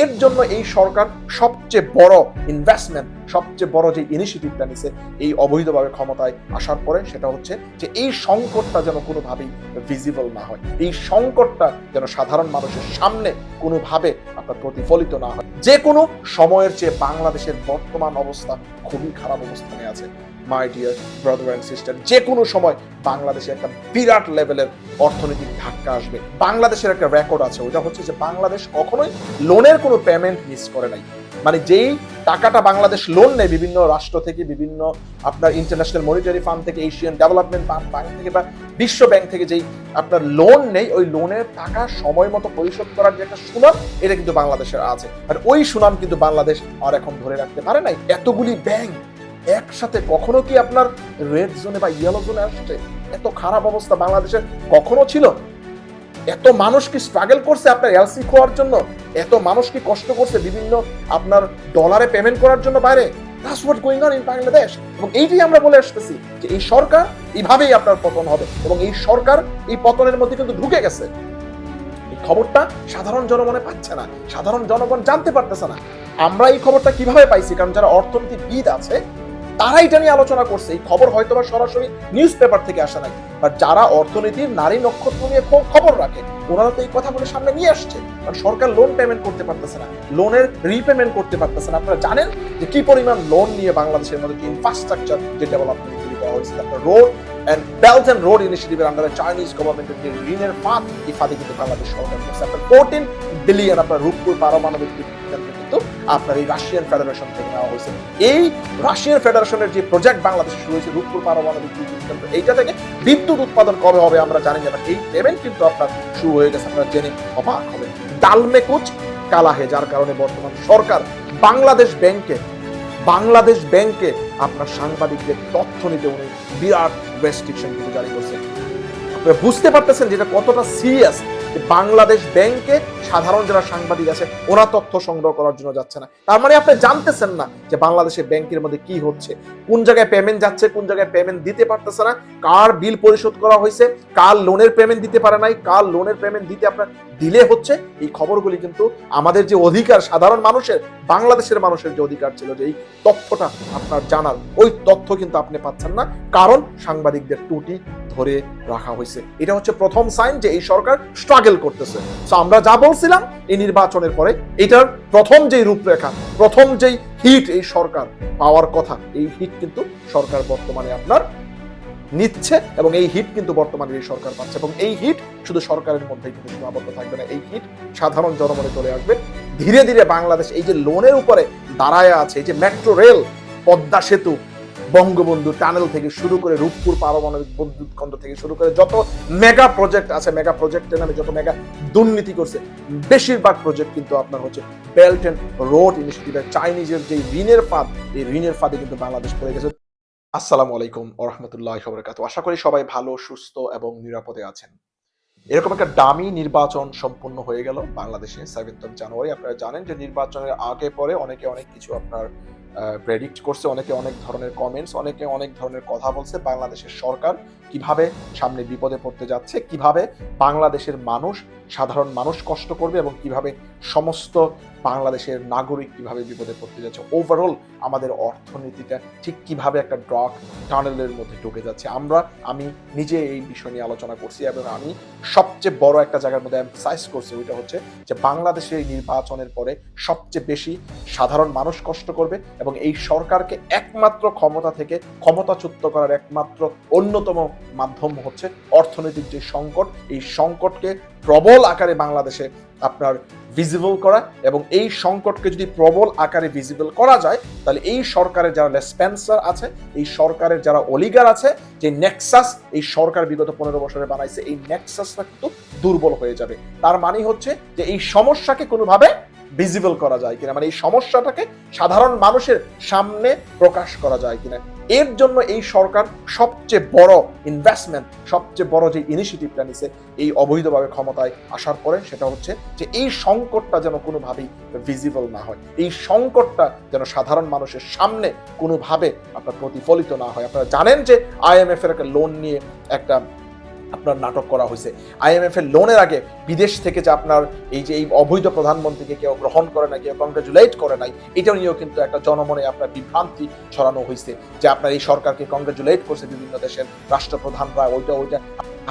এর জন্য এই সরকার সবচেয়ে বড় ইনভেস্টমেন্ট সবচেয়ে বড় যে ইনিশিয়েটিভটা নিছে, এই অবৈধভাবে ক্ষমতায় আসার পরে সেটা হচ্ছে যে এই সংকটটা যেন কোনোভাবেই ভিজিবল না হয়। এই সংকটটা যেন সাধারণ মানুষের সামনে কোনোভাবে আপনার প্রতিফলিত না হয়। যে কোনো সময়ের চেয়ে বাংলাদেশের বর্তমান অবস্থা খুবই খারাপ অবস্থানে আছে। My dear brother and sister যে কোনো সময় বাংলাদেশে একটা বিরাট লেভেলের অর্থনৈতিক ধাক্কা আসবে। বাংলাদেশের একটা রেকর্ড আছে ওটা হচ্ছে যে বাংলাদেশ কখনোই লোনের কোনো পেমেন্ট মিস করে নাই। মানে যেই টাকাটা বাংলাদেশ লোন নেয়, বিভিন্ন রাষ্ট্র থেকে, বিভিন্ন আপনার ইন্টারন্যাশনাল মনিটারি ফান্ড থেকে এশিয়ান ডেভেলপমেন্ট ব্যাংক থেকে বা বিশ্ব ব্যাংক থেকে যেই আপনার লোন নেই ওই লোনের টাকা সময় মতো পরিশোধ করার যে একটা সুনাম, এটা কিন্তু বাংলাদেশের আছে। আর ওই সুনাম কিন্তু বাংলাদেশ আর এখন ধরে রাখতে পারে নাই। এতগুলি ব্যাংক একসাথে কখনো কি আপনার রেড জোনে বা ইয়েলো জোনে আসছে? এত খারাপ অবস্থা বাংলাদেশের কখনো ছিল? এত মানুষ কি স্ট্রাগল করছে আপনার এলসি খোয়ার জন্য? এত মানুষ কি কষ্ট করছে বিভিন্ন আপনার ডলারে পেমেন্ট করার জন্য বাইরে? That's what going on in Bangladesh এবং এইটাই আমরা বলে আসতেছি যে এই সরকার এইভাবেই আপনার পতন হবে। এবং এই সরকার এই পতনের মধ্যে কিন্তু ঢুকে গেছে। এই খবরটা সাধারণ জনগণে পাচ্ছে না। সাধারণ জনগণ জানতে পারতেছে না। আমরা এই খবরটা কীভাবে পাইছি? কারণ যারা অর্থনীতিবিদ আছে তারা এটা নিয়ে আলোচনা করছে। এই খবর হয়তো বা সরাসরি নিউজ পেপার থেকে আসা নাই বাট যারা অর্থনীতির নারী নক্ষত্র নিয়ে খবর রাখে ওনারা তো এই কথাগুলো সামনে নিয়ে আসছে। কারণ সরকার লোন পেমেন্ট করতে পারতেছে না। লোনের রিপেমেন্ট করতে পারতেছে না। আপনারা জানেন যে কি পরিমাণ লোন নিয়ে বাংলাদেশের মধ্যে ইনফ্রাস্ট্রাকচার যে ডেভেলপমেন্ট তৈরি করা হয়েছে আপনার road and belt and road ইনিশিয়েটিভের আন্ডারে চাইনিজ গভর্নমেন্টের যে ঋণের ফাঁদ, এই ফাঁদে কিন্তু বাংলাদেশ সরকার করছে। আপনার ফোরটিন বিলিয়ন আপনার রূপপুর পারমাণবিক আপনার এই রাশিয়ান ফেডারেশন থেকে নেওয়া হয়েছে। এই রাশিয়ান ফেডারেশনের যে প্রজেক্ট বাংলাদেশে শুরু হয়েছে, রূপপুর পারমাণবিক বিদ্যুৎ কেন্দ্র, এইটা থেকে বিদ্যুৎ উৎপাদন কবে হবে আমরা জানি না এই পেমেন্ট কিন্তু আপনার শুরু হয়ে গেছে, আপনারা জেনে অবাক হবে ডালমে কুচ কালাহে, যার কারণে বর্তমান সরকার বাংলাদেশ ব্যাংকে বাংলাদেশ ব্যাংকে আপনার সাংবাদিকদের তথ্য নিতে উনি বিরাট রেস্ট্রিকশন কিন্তু জারি আপনারা বুঝতে পারতেছেন যেটা কতটা সিরিয়াস বাংলাদেশ ব্যাংকে সাধারণ যারা সাংবাদিক আছে, ওরা তথ্য সংগ্রহ করার জন্য যাচ্ছে না। তার মানে আপনি জানতেছেন না যে বাংলাদেশের ব্যাংকের মধ্যে কি হচ্ছে, কোন জায়গায় পেমেন্ট যাচ্ছে, কোন জায়গায় পেমেন্ট দিতে পারতেছে না, কার বিল পরিশোধ করা হয়েছে, কার লোনের পেমেন্ট দিতে পারে নাই, কার লোনের পেমেন্ট দিতে আপনার দিলে হচ্ছে। এই খবরগুলি কিন্তু আমাদের যে অধিকার, সাধারণ মানুষের, বাংলাদেশের মানুষের যে অধিকার ছিল যে এই তথ্যটা আপনার জানার, ওই তথ্য কিন্তু আপনি পাচ্ছেন না। কারণ সাংবাদিকদের টুটি ধরে রাখা হয়েছে। এটা হচ্ছে প্রথম সাইন যে এই সরকার স্ট্রাগল করতেছে। তো আমরা যা বলছিলাম, এই নির্বাচনের পরে এটার প্রথম যেই রূপরেখা, প্রথম যেই হিট এই সরকার পাওয়ার কথা, এই হিট কিন্তু সরকার বর্তমানে আপনার নিচ্ছে এবং এই হিট কিন্তু বর্তমানে এই সরকার পাচ্ছে এবং এই হিট শুধু সরকারের মধ্যেই কিন্তু সীমাবদ্ধ থাকবে না। এই হিট সাধারণ জনমনে চলে আসবে। ধীরে ধীরে বাংলাদেশ এই যে লোনের উপরে দাঁড়ায় আছে, এই যে মেট্রো রেল পদ্মা সেতু বঙ্গবন্ধু টানেল থেকে শুরু করে রূপপুর পারমাণবিক বিদ্যুৎ কেন্দ্র থেকে শুরু করে যত মেগা প্রজেক্ট আছে মেগা প্রজেক্টের নামে যত মেগা দুর্নীতি করছে, বেশিরভাগ প্রজেক্ট কিন্তু আপনার হচ্ছে বেল্ট অ্যান্ড রোড ইনিশিয়েটিভের চাইনিজের যে ঋণের ফাঁদ, এই ঋণের ফাঁদে কিন্তু বাংলাদেশ পড়ে গেছে। আসসালামু আলাইকুম ওরহমতুল্লাহ বরকাত আশা করি সবাই ভালো, সুস্থ এবং নিরাপদে আছেন। এরকম একটা দামি নির্বাচন সম্পূর্ণ হয়ে গেল বাংলাদেশে, সেভেন্থ অফ জানুয়ারি আপনারা জানেন যে নির্বাচনের আগে পরে অনেকে অনেক কিছু আপনার প্রেডিক্ট করছে, অনেকে অনেক ধরনের কমেন্টস অনেকে অনেক ধরনের কথা বলছে, বাংলাদেশের সরকার কীভাবে সামনে বিপদে পড়তে যাচ্ছে, কীভাবে বাংলাদেশের মানুষ, সাধারণ মানুষ কষ্ট করবে এবং কীভাবে সমস্ত বাংলাদেশের নাগরিক কীভাবে বিপদে পড়তে যাচ্ছে? ওভারঅল আমাদের অর্থনীতিটা ঠিক কীভাবে একটা ড্রক টানেলের মধ্যে ঢুকে যাচ্ছে? আমরা, আমি নিজে এই বিষয় নিয়ে আলোচনা করছি এবং আমি সবচেয়ে বড় একটা জায়গার মধ্যে এমফাসাইজ করছি ওইটা হচ্ছে যে বাংলাদেশের এই নির্বাচনের পরে সবচেয়ে বেশি সাধারণ মানুষ কষ্ট করবে এবং এই সরকারকে একমাত্র ক্ষমতা থেকে ক্ষমতাচ্যুত করার একমাত্র অন্যতম মাধ্যম হচ্ছে অর্থনৈতিক যে সংকট, এই সংকটকে প্রবল আকারে বাংলাদেশে আপনার ভিজিবল করা এবং এই সংকটকে যদি প্রবল আকারে ভিজিবল করা যায়, তাহলে এই সরকারের যারা লেসপেন্সার আছে, এই সরকারের যারা অলিগার আছে, যে নেক্সাস এই সরকার বিগত পনেরো বছরে বানাইছে, এই নেক্সাসটা কিন্তু দুর্বল হয়ে যাবে। তার মানে হচ্ছে যে এই সমস্যাকে কোনোভাবে ভিজিবল করা যায় কিনা মানে এই সমস্যাটাকে সাধারণ মানুষের সামনে প্রকাশ করা যায় কিনা। এর জন্য এই সরকার সবচেয়ে বড় ইনভেস্টমেন্ট সবচেয়ে বড় যে ইনিশিয়েটিভটা নিছে, এই অবৈধভাবে ক্ষমতায় আসার পরে সেটা হচ্ছে যে এই সংকটটা যেন কোনোভাবেই ভিজিবল না হয়। এই সংকটটা যেন সাধারণ মানুষের সামনে কোনোভাবে আপনার প্রতিফলিত না হয়। আপনারা জানেন যে আইএমএফ এর একটা লোন নিয়ে একটা আপনার নাটক করা হয়েছে। আইএমএফ এর লোনের আগে বিদেশ থেকে যে আপনার এই যে এই অবৈধ প্রধানমন্ত্রীকে কেউ গ্রহণ করে নাই, কেউ কংগ্রেচুলেট করে নাই, এটা নিয়েও কিন্তু একটা জনমনে আপনার বিভ্রান্তি ছড়ানো হয়েছে যে আপনার এই সরকারকে কংগ্রেচুলেট করছে বিভিন্ন দেশের রাষ্ট্রপ্রধানরা, ওইটা ওইটা।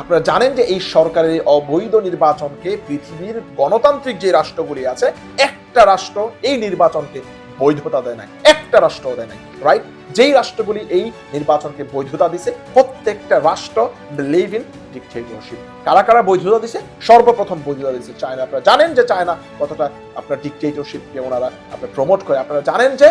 আপনারা জানেন যে এই সরকারের অবৈধ নির্বাচনকে পৃথিবীর গণতান্ত্রিক যে রাষ্ট্রগুলি আছে, একটা রাষ্ট্র এই নির্বাচনকে বৈধতা দেয় নাই, একটা রাষ্ট্র দেয় নাই রাইট যেই রাষ্ট্রগুলি এই নির্বাচনকে বৈধতা দিছে, প্রত্যেকটা রাষ্ট্র বিলিভ ইন ডিকটেটরশিপ কারা কারা বৈধতা দিছে? সর্বপ্রথম বৈধতা দিছে চায়না। আপনারা জানেন যে চায়না কতটা আপনার ডিকটেটরশিপকে ওনারা আপনার প্রমোট করে। আপনারা জানেন যে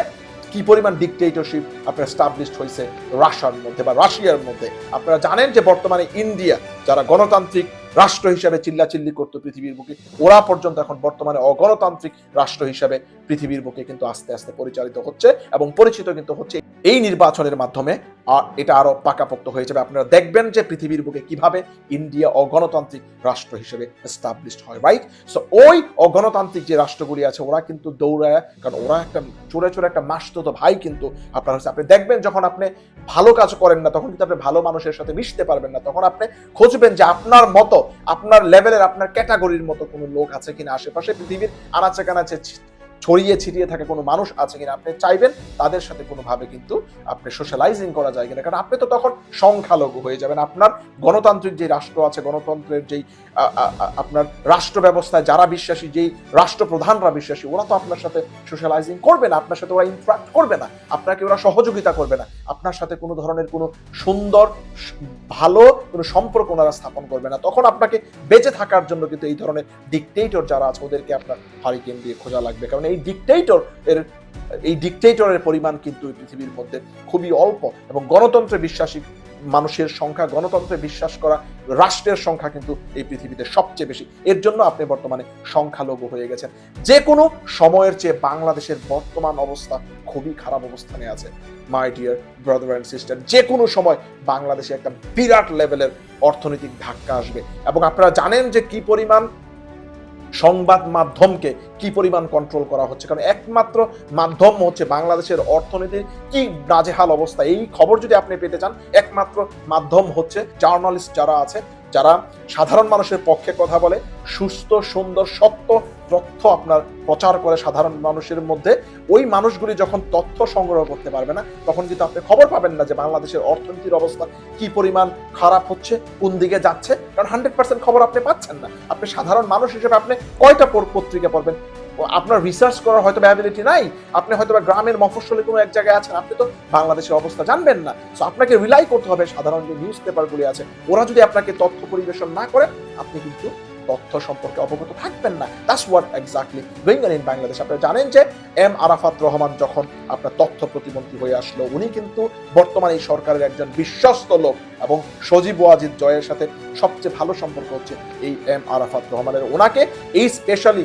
কি পরিমাণ ডিকটেটরশিপ আপনার স্টাবলিশড হয়েছে রাশিয়ার মধ্যে বা রাশিয়ার মধ্যে। আপনারা জানেন যে বর্তমানে ইন্ডিয়া যারা গণতান্ত্রিক রাষ্ট্র হিসাবে চিল্লাচিল্লি করতো পৃথিবীর বুকে, ওরা পর্যন্ত এখন বর্তমানে অগণতান্ত্রিক রাষ্ট্র হিসাবে পৃথিবীর বুকে কিন্তু আস্তে আস্তে পরিচালিত হচ্ছে এবং পরিচিত কিন্তু হচ্ছে এই নির্বাচনের মাধ্যমে এটা আরও পাকাপোক্ত হয়ে যাবে। আপনারা দেখবেন যে পৃথিবীর বুকে কীভাবে ইন্ডিয়া অগণতান্ত্রিক রাষ্ট্র হিসেবে এস্টাবলিশড হয় রাইট সো ওই অগণতান্ত্রিক যে রাষ্ট্রগুলি আছে, ওরা কিন্তু দৌড়ায়, কারণ ওরা একটা চোরে চোরে একটা মাসতো ভাই কিন্তু আপনার হচ্ছে, আপনি দেখবেন যখন আপনি ভালো কাজ করেন না, তখন কিন্তু আপনি ভালো মানুষের সাথে মিশতে পারবেন না। তখন আপনি খুঁজবেন যে আপনার মতো, আপনার লেভেলের আপনার ক্যাটাগরির মতো কোনো লোক আছে কিনা আশেপাশে পৃথিবীর আনাচে কানাচে ছড়িয়ে ছিটিয়ে থাকে কোনো মানুষ আছে কিনা আপনি চাইবেন, তাদের সাথে কোনোভাবে কিন্তু আপনি সোশ্যালাইজিং করা যায় কিনা। কারণ আপনি তো তখন সংখ্যালঘু হয়ে যাবেন। আপনার গণতান্ত্রিক যে রাষ্ট্র আছে, গণতন্ত্রের যেই আপনার রাষ্ট্র ব্যবস্থায় যারা বিশ্বাসী, যেই রাষ্ট্রপ্রধানরা বিশ্বাসী, ওরা তো আপনার সাথে সোশ্যালাইজিং করবে না। আপনার সাথে ওরা ইন্টারাক্ট করবে না। আপনাকে ওরা সহযোগিতা করবে না। আপনার সাথে কোনো ধরনের কোনো সুন্দর ভালো কোনো সম্পর্ক ওনারা স্থাপন করবে না। তখন আপনাকে বেঁচে থাকার জন্য কিন্তু এই ধরনের ডিকটেটর যারা আছে, ওদেরকে আপনার হারিকেন দিয়ে খোঁজা লাগবে। কারণ এই ডিকটেটর এর, এই ডিকটেটরের পরিমাণ কিন্তু পৃথিবীর মধ্যে খুবই অল্প এবং গণতন্ত্রে বিশ্বাসী মানুষের সংখ্যা, গণতন্ত্রে বিশ্বাস করা রাষ্ট্রের সংখ্যা কিন্তু এই পৃথিবীতে সবচেয়ে বেশি। এর জন্য আপনি বর্তমানে সংখ্যালঘু হয়ে গেছেন। যে কোনো সময়ের চেয়ে বাংলাদেশের বর্তমান অবস্থা খুবই খারাপ অবস্থানে আছে my dear brother and sister যে কোনো সময় বাংলাদেশে একটা বিরাট লেভেলের অর্থনৈতিক ধাক্কা আসবে এবং আপনারা জানেন যে কি পরিমাণ সংবাদ মাধ্যমকে কি পরিমাণ কন্ট্রোল করা হচ্ছে? কারণ একমাত্র মাধ্যম হচ্ছে বাংলাদেশের অর্থনীতির কি নাজেহাল অবস্থা? এই খবর যদি আপনি পেতে চান, একমাত্র মাধ্যম হচ্ছে জার্নালিস্ট যারা আছে, যারা সাধারণ মানুষের পক্ষে কথা বলে, সুস্থ, সুন্দর সত্য তথ্য আপনার প্রচার করে সাধারণ মানুষের মধ্যে। ওই মানুষগুলি যখন তথ্য সংগ্রহ করতে পারবে না, তখন কিন্তু আপনি খবর পাবেন না যে বাংলাদেশের অর্থনীতির অবস্থা কি পরিমাণ খারাপ হচ্ছে, কোন দিকে যাচ্ছে। কারণ হান্ড্রেড পার্সেন্ট খবর আপনি পাচ্ছেন না। আপনি সাধারণ মানুষ হিসেবে আপনি কয়টা পত্রিকা পড়বেন? আপনার রিসার্চ করার হয়তো অ্যাবিলিটি নাই। আপনি হয়তো গ্রামের মফস্বলে কোনো এক জায়গায় আছেন, আপনি তো বাংলাদেশের অবস্থা জানবেন না। সো আপনাকে রিলাই করতে হবে, সাধারণ যে নিউজ পেপারগুলি আছে, ওরা যদি আপনাকে তথ্য পরিবেশন না করে আপনি কিন্তু তথ্য সম্পর্কে অবগত থাকবেন না। That's what exactly going on in Bangladesh আপনারা জানেন যে এম আরাফাত রহমান যখন আপনার তথ্য প্রতিমন্ত্রী হয়ে আসলো, উনি কিন্তু বর্তমানে এই সরকারের একজন বিশ্বস্ত লোক এবং সজীব ওয়াজিদ জয়ের সাথে সবচেয়ে ভালো সম্পর্ক হচ্ছে এই এম আরাফাত রহমানের। ওনাকে এই স্পেশালি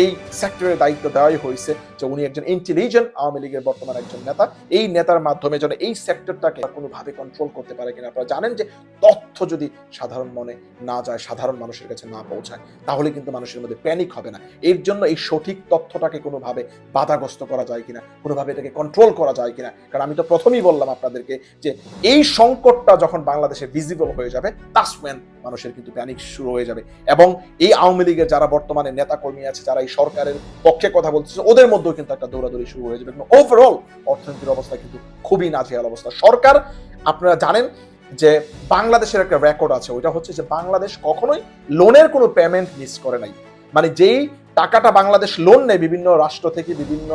এই সেক্টরের দায়িত্ব দেওয়াই হয়েছে। যে উনি একজন ইন্টেলিজেন্ট আওয়ামী লীগের বর্তমান একজন নেতা, এই নেতার মাধ্যমে যেন এই সেক্টরটাকে কোনোভাবে কন্ট্রোল করতে পারে কিনা। আপনারা জানেন যে তথ্য যদি সাধারণ মনে না যায়, সাধারণ মানুষের কাছে না পৌঁছায়, তাহলে কিন্তু মানুষের মধ্যে প্যানিক হবে না। এর জন্য এই সঠিক তথ্যটাকে কোনোভাবে বাধাগ্রস্ত করা যায় কিনা, কোনোভাবে এটাকে কন্ট্রোল করা যায় কিনা, কারণ আমি তো প্রথমেই বললাম আপনাদেরকে যে এই সংকটটা যখন বাংলাদেশে ভিজিবল হয়ে যাবে তাস ওয়েন মানুষের কিন্তু প্যানিক শুরু হয়ে যাবে। এবং এই আওয়ামী লীগের যারা বর্তমানে নেতা কর্মী আছে, যারা এই সরকারের পক্ষে কথা বলতেছে, ওদের মধ্যেও কিন্তু একটা দৌড়াদৌড়ি শুরু হয়ে যাবে। ওভারঅল অর্থনীতির অবস্থা কিন্তু খুবই নাজেহাল অবস্থা। সরকার, আপনারা জানেন যে বাংলাদেশের একটা রেকর্ড আছে, ওইটা হচ্ছে যে বাংলাদেশ কখনোই লোনের কোনো পেমেন্ট মিস করে নাই। মানে যেই টাকাটা বাংলাদেশ লোন নেয় বিভিন্ন রাষ্ট্র থেকে, বিভিন্ন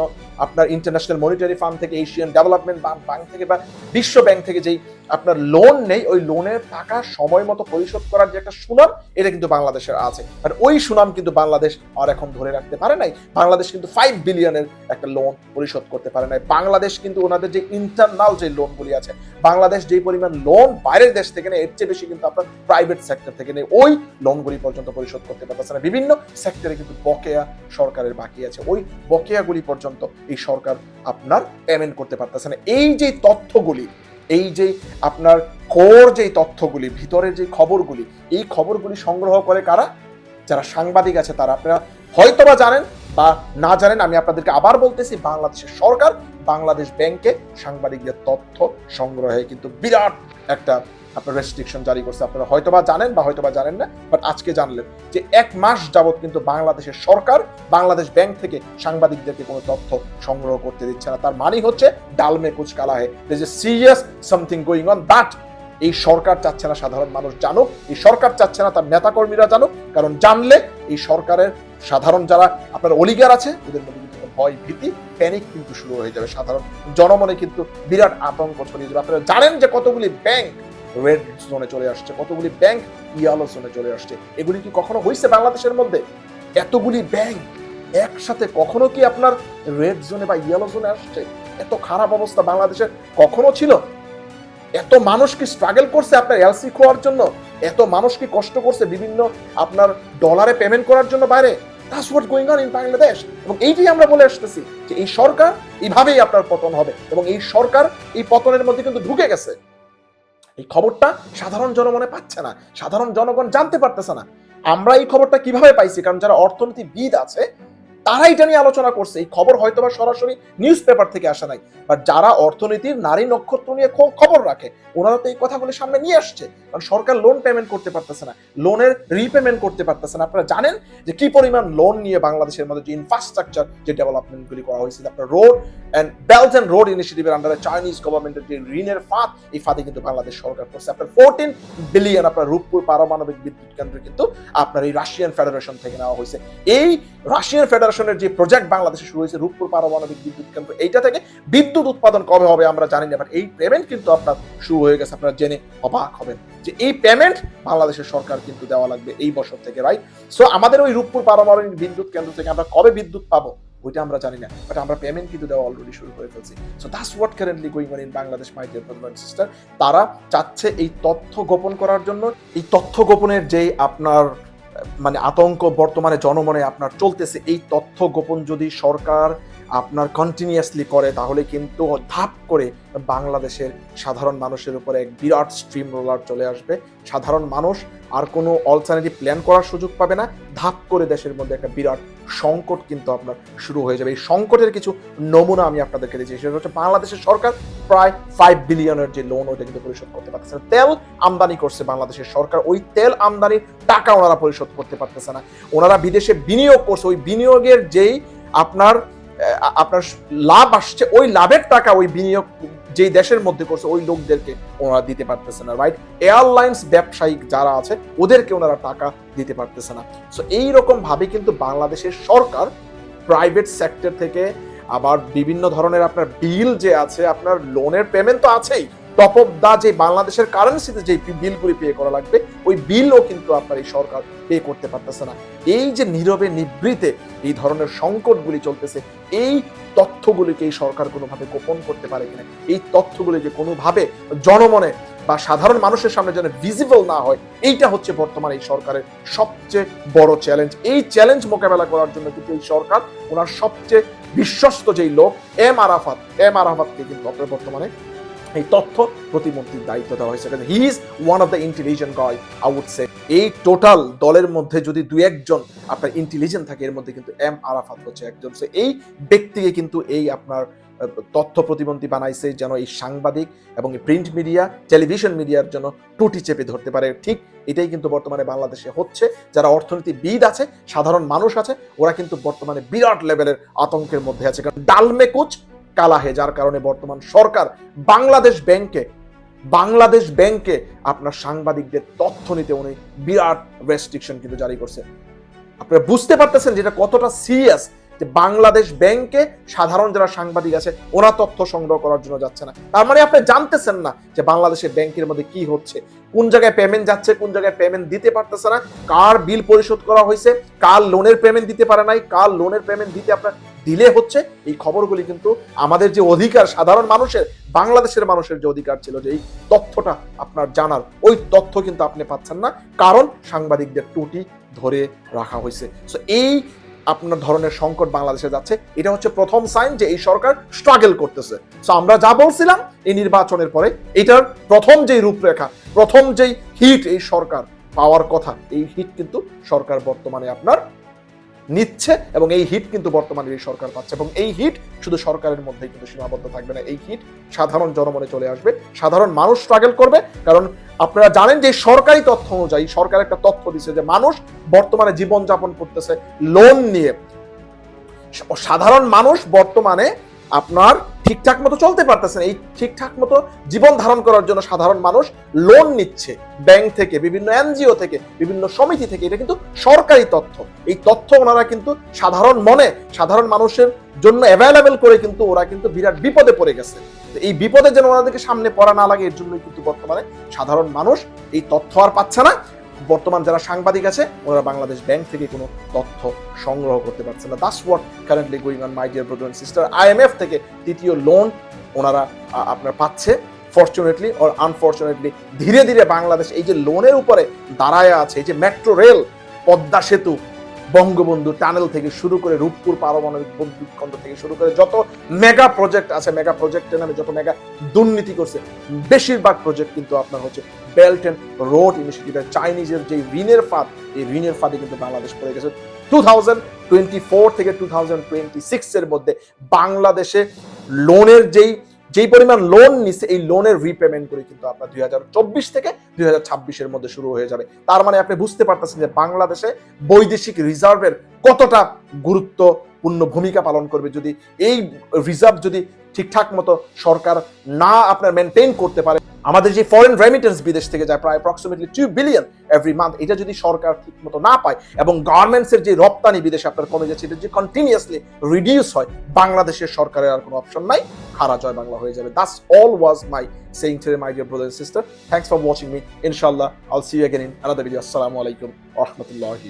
আপনার ইন্টারন্যাশনাল মনিটারি ফান্ড থেকে এশিয়ান ডেভেলপমেন্ট ব্যাংক থেকে বা বিশ্ব ব্যাংক থেকে যেই আপনার লোন নেই, ওই লোনের টাকা সময় মতো পরিশোধ করার যে একটা সুনাম, এটা কিন্তু বাংলাদেশের আছে। আর ওই সুনাম কিন্তু বাংলাদেশ আর এখন ধরে রাখতে পারে নাই। বাংলাদেশ কিন্তু ফাইভ বিলিয়নের একটা লোন পরিশোধ করতে পারে নাই। বাংলাদেশ কিন্তু ওনাদের যে ইন্টারনাল যে লোনগুলি আছে, বাংলাদেশ যেই পরিমাণ লোন বাইরের দেশ থেকে নেয়, এর চেয়ে বেশি কিন্তু আপনার প্রাইভেট সেক্টর থেকে নেই ওই লোনগুলি পর্যন্ত পরিশোধ করতে পারতেছে না। বিভিন্ন সেক্টরে কিন্তু বকেয়া সরকারের বাকি আছে। ওই বকেয়াগুলি পর্যন্ত এই সরকার আপনার পেমেন্ট করতে পারতেছে না। এই যে তথ্যগুলি এই যে আপনার কোর যে তথ্যগুলি, ভিতরের যে খবরগুলি, এই খবরগুলি সংগ্রহ করে কারা? যারা সাংবাদিক আছে তারা। আপনারা হয়তো বা জানেন বা না জানেন, আমি আপনাদেরকে আবার বলতেছি, বাংলাদেশের সরকার বাংলাদেশ ব্যাংকে সাংবাদিকদের তথ্য সংগ্রহে কিন্তু বিরাট একটা আপনার রেস্ট্রিকশন জারি করছে, আপনারা হয়তোবা জানেন বা হয়তোবা জানেন না বাট আজকে জানলেন যে এক মাস যাবত কিন্তু বাংলাদেশের সরকার বাংলাদেশ ব্যাংক থেকে সাংবাদিকদেরকে কোনো তথ্য সংগ্রহ করতে দিচ্ছে না। তার মানে হচ্ছে ডালমে কুচ কালা হে যে serious something going on that এই সরকার চাচ্ছে না সাধারণ মানুষ জানুক, এই সরকার চাচ্ছে না তার নেতাকর্মীরা জানুক, কারণ জানলে এই সরকারের সাধারণ যারা আপনার অলিগার আছে ওদের মধ্যে কিন্তু ভয় ভীতি প্যানিক কিন্তু শুরু হয়ে যাবে সাধারণ জনমনে কিন্তু বিরাট আতঙ্ক ছড়িয়ে যাবে। আপনারা জানেন যে কতগুলি ব্যাংক রেড জোনে চলে আসছে, কতগুলি ব্যাংক ইয়ালো জোনে চলে আসছে। এগুলি কি কখনো হয়েছে বাংলাদেশের মধ্যে? এতগুলি ব্যাংক একসাথে কখনো কি আপনার রেড জোনে বা ইয়েলো জোনে আসছে? এত খারাপ অবস্থা বাংলাদেশের কখনো ছিল? এত মানুষ কি স্ট্রাগল করছে আপনার এলসি খোয়ার জন্য? এত মানুষ কি কষ্ট করছে বিভিন্ন আপনার ডলারে পেমেন্ট করার জন্য বাইরে? That's what going on in Bangladesh এবং এইটাই আমরা বলে আসতেছি যে এই সরকার এইভাবেই আপনার পতন হবে। এবং এই সরকার এই পতনের মধ্যে কিন্তু ঢুকে গেছে। এই খবরটা সাধারণ জনগণে পাচ্ছে না, সাধারণ জনগণ জানতে পারতেছে না। আমরা এই খবরটা কীভাবে পাইছি? কারণ যারা অর্থনীতিবিদ আছে তারা এটা নিয়ে আলোচনা করছে। এই খবর হয়তো বা সরাসরি নিউজ পেপার থেকে আসা নাই। বাট যারা অর্থনীতির নারী নক্ষত্র নিয়ে খবর রাখে, ওনারা তো এই কথাগুলি সামনে নিয়ে আসছে। কারণ সরকার লোন পেমেন্ট করতে পারতেছে না। লোনের রিপেমেন্ট করতে পারতেছে না। আপনারা জানেন যে কি পরিমাণ লোন নিয়ে বাংলাদেশের মধ্যে যে ইনফ্রাস্ট্রাকচার যে ডেভেলপমেন্টগুলি করা হয়েছে, আপনার road and belt and road ইনিশিয়েটিভের আন্ডারে চাইনিজ গভর্নমেন্টের যে ঋণের ফাঁদ, এই ফাঁদে কিন্তু বাংলাদেশ সরকার করছে। আপনার ফোরটিন বিলিয়ন আপনার রূপপুর পারমাণবিক বিদ্যুৎ কেন্দ্র কিন্তু আপনার এই রাশিয়ান ফেডারেশন থেকে নেওয়া হয়েছে। এই রাশিয়ান ফেডারেশনের যে প্রজেক্ট বাংলাদেশে শুরু হয়েছে, রূপপুর পারমাণবিক বিদ্যুৎ কেন্দ্র, এইটা থেকে বিদ্যুৎ উৎপাদন কবে হবে আমরা জানি না এই পেমেন্ট কিন্তু আপনার শুরু হয়ে গেছে, আপনারা জেনে অবাক হবেন যে এই পেমেন্ট বাংলাদেশের সরকার কিন্তু দেওয়া লাগবে এই বছর থেকে রাইট সো আমাদের ওই রূপপুর পারমাণবিক বিদ্যুৎ কেন্দ্র থেকে আমরা কবে বিদ্যুৎ পাবো, ওইটা আমরা জানি না বাট আমরা পেমেন্ট কিন্তু দেওয়া অলরেডি শুরু করে ফেলছি। So that's what currently going on in Bangladesh my dear brother sister তারা চাচ্ছে এই তথ্য গোপন করার জন্য, এই তথ্য গোপনের যে আপনার মানে আতঙ্ক বর্তমানে জনমনে আপনার চলতেছে। এই তথ্য গোপন যদি সরকার আপনার কন্টিনিউয়াসলি করে, তাহলে কিন্তু ধাপ করে বাংলাদেশের সাধারণ মানুষের উপরে এক বিরাট স্ট্রিম রোলার চলে আসবে। সাধারণ মানুষ আর কোনো অলটারনেটিভ প্ল্যান করার সুযোগ পাবে না। ধাপ করে দেশের মধ্যে একটা বিরাট সংকট কিন্তু আপনার শুরু হয়ে যাবে। এই সংকটের কিছু নমুনা আমি আপনাদেরকে দিয়েছি সেটা হচ্ছে বাংলাদেশের সরকার প্রায় ফাইভ বিলিয়নের যে লোন ওইটা কিন্তু পরিশোধ করতে পারতেছে না। তেল আমদানি করছে বাংলাদেশের সরকার। ওই তেল আমদানির টাকা ওনারা পরিশোধ করতে পারতেছে না। ওনারা বিদেশে বিনিয়োগ করছে। ওই বিনিয়োগের যেই আপনার আপনার লাভ আসছে, ওই লাভের টাকা ওই বিনিয়োগ যেই দেশের মধ্যে করছে, ওই লোকদেরকে ওনারা দিতে পারতেছে না রাইট এয়ারলাইন্স ব্যবসায়িক যারা আছে, ওদেরকে ওনারা টাকা দিতে পারতেছে না। সো এইরকম ভাবে কিন্তু বাংলাদেশের সরকার প্রাইভেট সেক্টর থেকে আবার বিভিন্ন ধরনের আপনার বিল যে আছে, আপনার লোনের পেমেন্ট তো আছেই। টপ অফ দা যে বাংলাদেশের কারেন্সিতে যে বিলগুলি পে করা লাগবে, ওই বিলও কিন্তু আপনার এই সরকার পে করতে পারতেছে না। এই যে নীরবে নিবৃতে এই ধরনের সংকটগুলি চলতেছে, এই তথ্যগুলিকে এই সরকার কোনোভাবে গোপন করতে পারে কিনা? এই তথ্যগুলি যে কোনোভাবে জনমনে বা সাধারণ মানুষের সামনে যেন ভিজিবল না হয়, এইটা হচ্ছে বর্তমানে এই সরকারের সবচেয়ে বড় চ্যালেঞ্জ এই চ্যালেঞ্জ মোকাবেলা করার জন্য কিন্তু এই সরকার ওনার সবচেয়ে বিশ্বস্ত যেই লোক, এম আরাফাত, এম আরাফাতকে কিন্তু বর্তমানে এই তথ্য প্রতিমন্ত্রীর দায়িত্ব দেওয়া হয়েছে। He is one of the intelligent guy I say এই টোটাল দলের মধ্যে যদি দু একজন আপনার ইন্টেলিজেন্ট থাকে এর মধ্যে কিন্তু এম আরাফাত হচ্ছে একজন। So, এই ব্যক্তিকে কিন্তু এই আপনার তথ্য প্রতিমন্ত্রী বানাইছে যেন এই সাংবাদিক এবং এই প্রিন্ট মিডিয়া টেলিভিশন মিডিয়ার জন্য টুটি চেপে ধরতে পারে। ঠিক এটাই কিন্তু বর্তমানে বাংলাদেশে হচ্ছে। যারা অর্থনীতিবিদ আছে সাধারণ মানুষ আছে ওরা কিন্তু বর্তমানে বিরাট লেভেলের আতঙ্কের মধ্যে আছে। কারণ ডালমে কুচ কালাহে, যার কারণে বর্তমান সরকার বাংলাদেশ ব্যাংকে বাংলাদেশ ব্যাংকে আপনার সাংবাদিকদের তথ্য নিতে উনি বিরাট রেস্ট্রিকশন কিন্তু জারি করছে। আপনারা বুঝতে পারতেছেন যেটা কতটা সিরিয়াস যে বাংলাদেশ ব্যাংকে সাধারণ যারা সাংবাদিক আছে, ওরা তথ্য সংগ্রহ করার জন্য যাচ্ছে না। তার মানে আপনি জানতেছেন না যে বাংলাদেশের ব্যাংকের মধ্যে কি হচ্ছে, কোন জায়গায় পেমেন্ট যাচ্ছে, কোন জায়গায় পেমেন্ট দিতে পারতেছে না, কার বিল পরিশোধ করা হয়েছে, কার লোনের পেমেন্ট দিতে পারে নাই, কার লোনের পেমেন্ট দিতে আপনার দিলে হচ্ছে এই খবরগুলি কিন্তু আমাদের যে অধিকার, সাধারণ মানুষের, বাংলাদেশের মানুষের যে অধিকার ছিল যে এই তথ্যটা আপনার জানার, ওই তথ্য কিন্তু আপনি পাচ্ছেন না। কারণ সাংবাদিকদের টুটি ধরে রাখা হয়েছে। সো এই আপনার ধরনের সংকট বাংলাদেশে যাচ্ছে। এটা হচ্ছে প্রথম সাইন যে এই সরকার স্ট্রাগল করতেছে। সো আমরা যা বলছিলাম এই নির্বাচনের পরে, এটার প্রথম যেই রূপরেখা, প্রথম যেই হিট এই সরকার পাওয়ার কথা, এই হিট কিন্তু সরকার বর্তমানে আপনার নিচ্ছে এবং এই হিট কিন্তু বর্তমানে এই সরকার পাচ্ছে এবং এই হিট শুধু সরকারের মধ্যেই কিন্তু সীমাবদ্ধ থাকবে না। এই হিট সাধারণ জনমনে চলে আসবে, সাধারণ মানুষ স্ট্রাগল করবে, কারণ আপনারা জানেন যে সরকারি তথ্য অনুযায়ী, সরকার একটা তথ্য দিচ্ছে যে মানুষ বর্তমানে জীবনযাপন করতেছে লোন নিয়ে। সাধারণ মানুষ বর্তমানে আপনার ঠিকঠাক মতো চলতে পারতেছে না। এই ঠিকঠাক মতো জীবন ধারণ করার জন্য সাধারণ মানুষ লোন নিচ্ছে। ব্যাংক থেকে, বিভিন্ন এনজিও থেকে, বিভিন্ন সমিতি থেকে। এটা কিন্তু সরকারি তথ্য। এই তথ্য ওনারা কিন্তু সাধারণ মনে, সাধারণ মানুষের জন্য অ্যাভেলেবেল করে কিন্তু ওরা কিন্তু বিরাট বিপদে পড়ে গেছে। এই বিপদে যেন ওনাদেরকে সামনে পড়া না লাগে, এর জন্যই কিন্তু বর্তমানে সাধারণ মানুষ এই তথ্য আর পাচ্ছে না। বর্তমান যারা সাংবাদিক আছে ওনারা বাংলাদেশ ব্যাংক থেকে কোনো তথ্য সংগ্রহ করতে পারছে না। That's what currently going on my dear brother sister IMF থেকে তৃতীয় লোন ওনারা আপনার পাচ্ছে। ফর্চুনেটলি অর আনফর্চুনেটলি ধীরে ধীরে বাংলাদেশ এই যে লোনের উপরে দাঁড়ায় আছে, এই যে মেট্রো রেল পদ্মা সেতু, বঙ্গবন্ধু টানেল থেকে শুরু করে রূপপুর পারমাণবিক বিদ্যুৎ থেকে শুরু করে যত মেগা প্রজেক্ট আছে মেগা প্রজেক্টের নামে যত মেগা দুর্নীতি করছে, বেশিরভাগ প্রজেক্ট কিন্তু আপনার হচ্ছে বেল্ট অ্যান্ড রোড ইনিশিয়েটিভের চাইনিজের যে ঋণের ফাঁদ, এই ঋণের ফাঁদে কিন্তু বাংলাদেশ পড়ে গেছে। টু থাউজেন্ড টোয়েন্টি ফোর থেকে টু থাউজেন্ড টোয়েন্টি সিক্সের মধ্যে বাংলাদেশে লোনের যেই যেই পরিমাণ লোন নিচ্ছে এই লোনের রিপেমেন্ট করে কিন্তু আপনার দুই হাজার চব্বিশ থেকে দুই হাজার ছাব্বিশের মধ্যে শুরু হয়ে যাবে। তার মানে আপনি বুঝতে পারতেছেন যে বাংলাদেশে বৈদেশিক রিজার্ভের কতটা গুরুত্বপূর্ণ ভূমিকা পালন করবে যদি এই রিজার্ভ যদি ঠিকঠাক মতো সরকার না আপনার মেনটেন করতে পারে। আমাদের যে ফরেন রেমিটেন্স বিদেশ থেকে যায় প্রায় approximately two billion every month এটা যদি সরকার ঠিক মতো না পায় এবং গার্মেন্টসের যে রপ্তানি বিদেশে আপনার কমে যাচ্ছে, এটা যদি কন্টিনিউয়াসলি রিডিউস হয়, বাংলাদেশের সরকারের আর কোনো অপশন নাই, খারা জয় বাংলা হয়ে যাবে। That's all was my saying to my dear brother sister thanks for watching me ইনশাল্লাহ I'll see you in another video আসসালামু আলাইকুম রাহমাতুল্লাহি